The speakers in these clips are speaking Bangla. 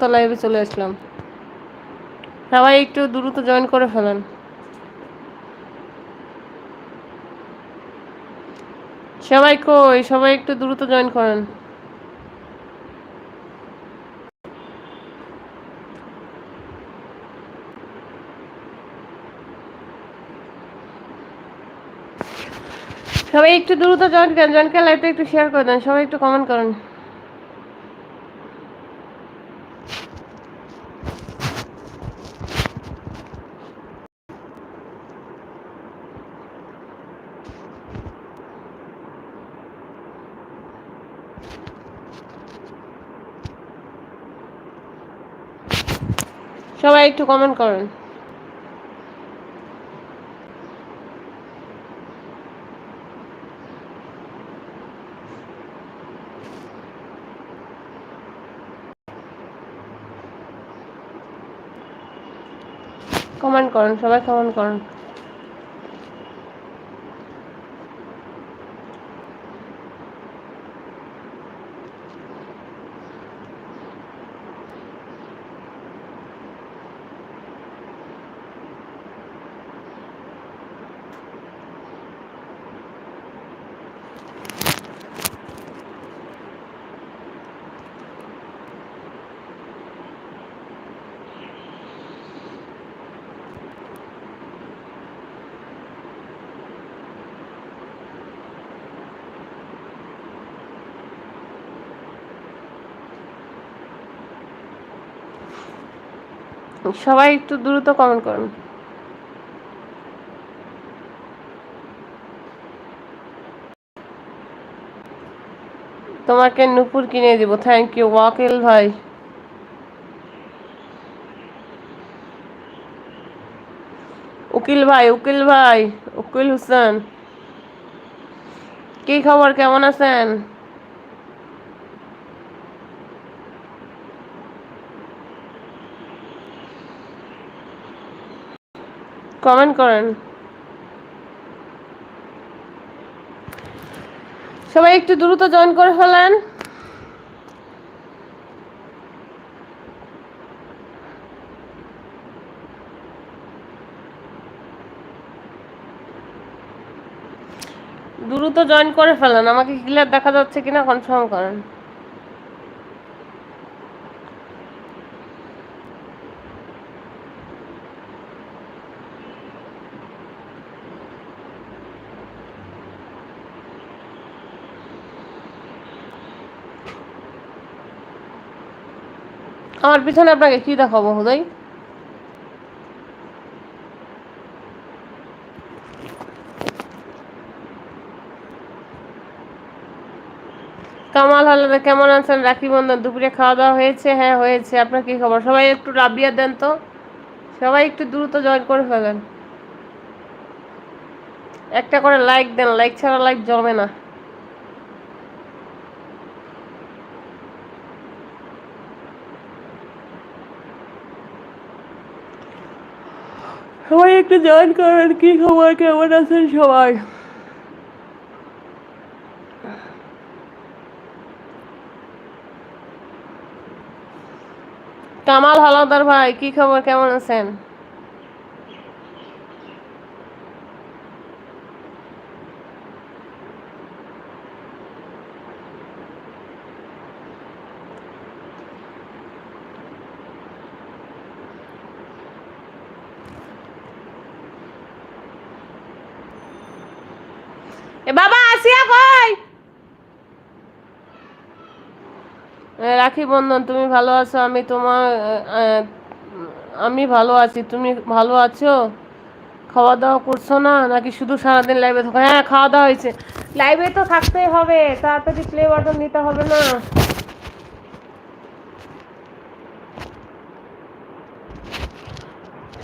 দ্রুত লাইভে চলে আসলাম। সবাই একটু দ্রুত জয়েন করে ফেলেন। সবাই কই? সবাই একটু দ্রুত জয়েন করেন। সবাই একটু দ্রুত জয়েন করেন। জয়েন করে লাইভটা একটু শেয়ার করে দেন। সবাই একটু কমেন্ট করেন। সবাই একটু কমেন্ট করেন। কমেন্ট করেন সবাই কমেন্ট করেন। সবাই একটু দ্রুত কমেন্ট করুন। তোমাকে নুপুর কিনে দিব থ্যাংক ইউ ওয়াকিল ভাই। উকিল ভাই উকিল ভাই, উকিল হোসেন। কি খবর, কেমন আছেন? কমেন্ট করেন। সবাই একটু দ্রুত জয়েন করে ফেলেন। দ্রুত জয়েন করে ফেলেন। আমাকে ক্লিয়ার দেখা যাচ্ছে কিনা কনফার্ম করেন। আমার পিছনে আপনাকে কি দেখাবো, হুদয়? কামাল হালাদা কেমন আছেন? রাখি বন্ধন, দুপুরে খাওয়া দাওয়া হয়েছে? হ্যাঁ হয়েছে। আপনার কি খবর? সবাই একটু রাবিয়া দেন তো। সবাই একটু দ্রুত জয়েন করে ফেলেন। একটা করে লাইক দেন। লাইক ছাড়া লাইক জমে না। সবাই একটু জয়েন করেন, কি খবর কেমন আছেন সবাই? কামাল হালাদার ভাই, কি খবর? কেমন আছেন? এ বাবা, আসিয়া কই? রাখি বন্ধন, তুমি ভালো আছো? আমি তোমার আমি ভালো আছি। তুমি ভালো আছো? খাওয়া দাওয়া করছ না? নাকি শুধু সারাদিন লাইভে থাকো? হ্যাঁ খাওয়া দাওয়া হয়েছে। লাইভে তো থাকতেই হবে। তাড়াতাড়ি প্লে বাটন নিতে হবে না।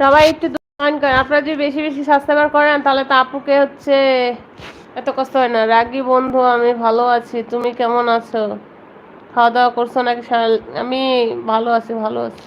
সবাই একটু জয়েন করেন আপনারা যদি বেশি বেশি সাবস্ক্রাইবার করেন, তাহলে তো আপুকে হচ্ছে এত কষ্ট হয় না। রাগি বন্ধু, আমি ভালো আছি। তুমি কেমন আছো? খাওয়া দাওয়া করছ নাকি? আমি ভালো আছি ভালো আছি।